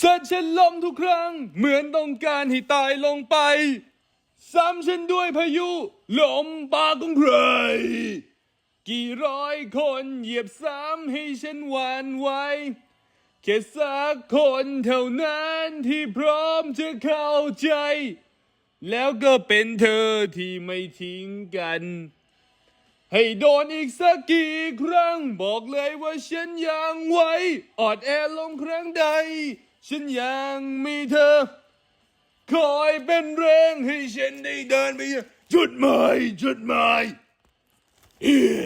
สัตว์ฉันล้มทุกครั้ง เหมือนต้องการให้ตายลงไป ซ้ำฉันด้วยพายุลมปากของใคร กี่ร้อยคนเหยียบซ้ำให้ฉันหวานไหวแค่สักคนเท่านั้นที่พร้อมจะเข้าใจ แล้วก็เป็นเธอที่ไม่ทิ้งกัน ให้โดนอีกสักกี่ครั้ง บอกเลยว่าฉันยังไหวออนแอลงครั้งใด ฉันยังมีเธอ คอยเป็นแรงให้ฉันได้เดินไปยังจุดหมายจุดหมายเอี๊ย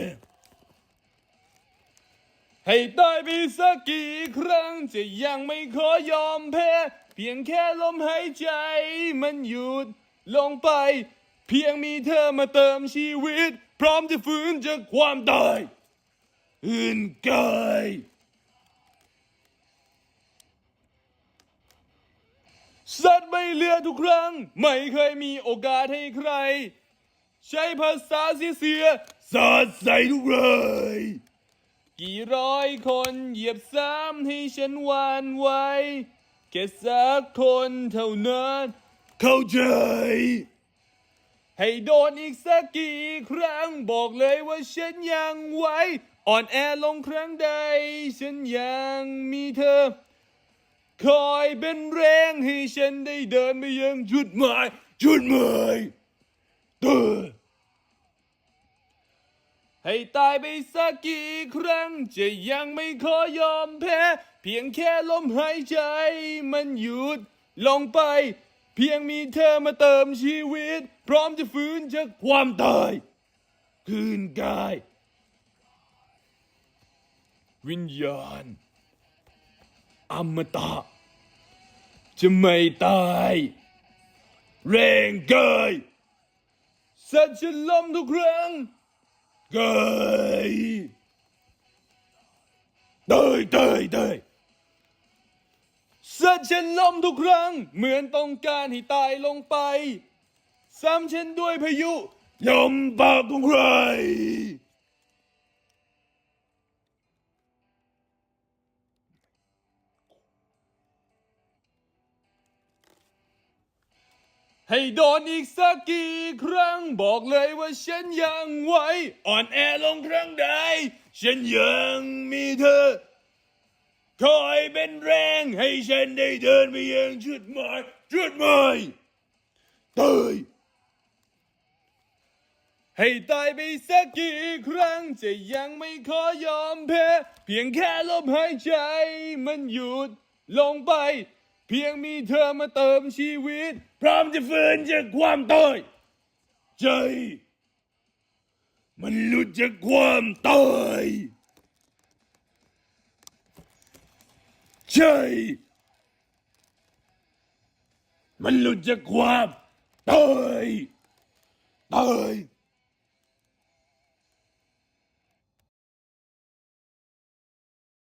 ให้ตายไปสักกี่ครั้งจะยังไม่ขอยอมแพ้ เพียงแค่ลมหายใจมันหยุดลงไป เพียงมีเธอมาเติมชีวิต พร้อมจะฟื้นจากความตายอื่นกาย เหลือทุกครั้ง ไม่เคยมีโอกาสให้ใคร ใช้ภาษาเสียเสียๆสาดใส่ทุกเลย กี่ร้อยคนเหยียบซ้ำให้ฉันหวานไหวแค่สักคนเท่านั้นเข้าใจให้โดนอีกสักกี่ครั้งบอกเลยว่าฉันยังไหวอ่อนแอลงครั้งใด ฉันยังมีเธอ คอยเป็นแรงให้ฉันได้เดินไปยังจุดหมายจุดหมายเดินให้ตายไปสักกี่ครั้ง จะยังไม่ขอยอมแพ้ เพียงแค่ลมหายใจ มันหยุดลงไป เพียงมีเธอมาเติมชีวิต พร้อมจะฟื้นจากความตาย คืนกาย วิญญาณอมตะ จะไม่ตายแรงเกยสัตว์ฉันล้มทุกครั้งเกยเตยเตยเตยสัตว์ฉันล้มทุกครั้ง เหมือนต้องการให้ตายลงไป ซ้ำฉันด้วยพายุลมปากของใคร ให้โดนอีกสักกี่ครั้งบอกเลยว่าฉันยังไหวอ่อนแอลงครั้งใด ฉันยังมีเธอ คอยเป็นแรงให้ฉันได้เดินไปยังจุดหมายจุดหมายตายให้ตายไปสักกี่ครั้งจะยังไม่ขอยอมแพ้ เพียงแค่ลมหายใจมันหยุดลงไป เพียงมีเธอมาเติมชีวิต พร้อมจะฟื้นจากความตายใจ มันหลุดจากความตายใจมันหลุดจากความตายตาย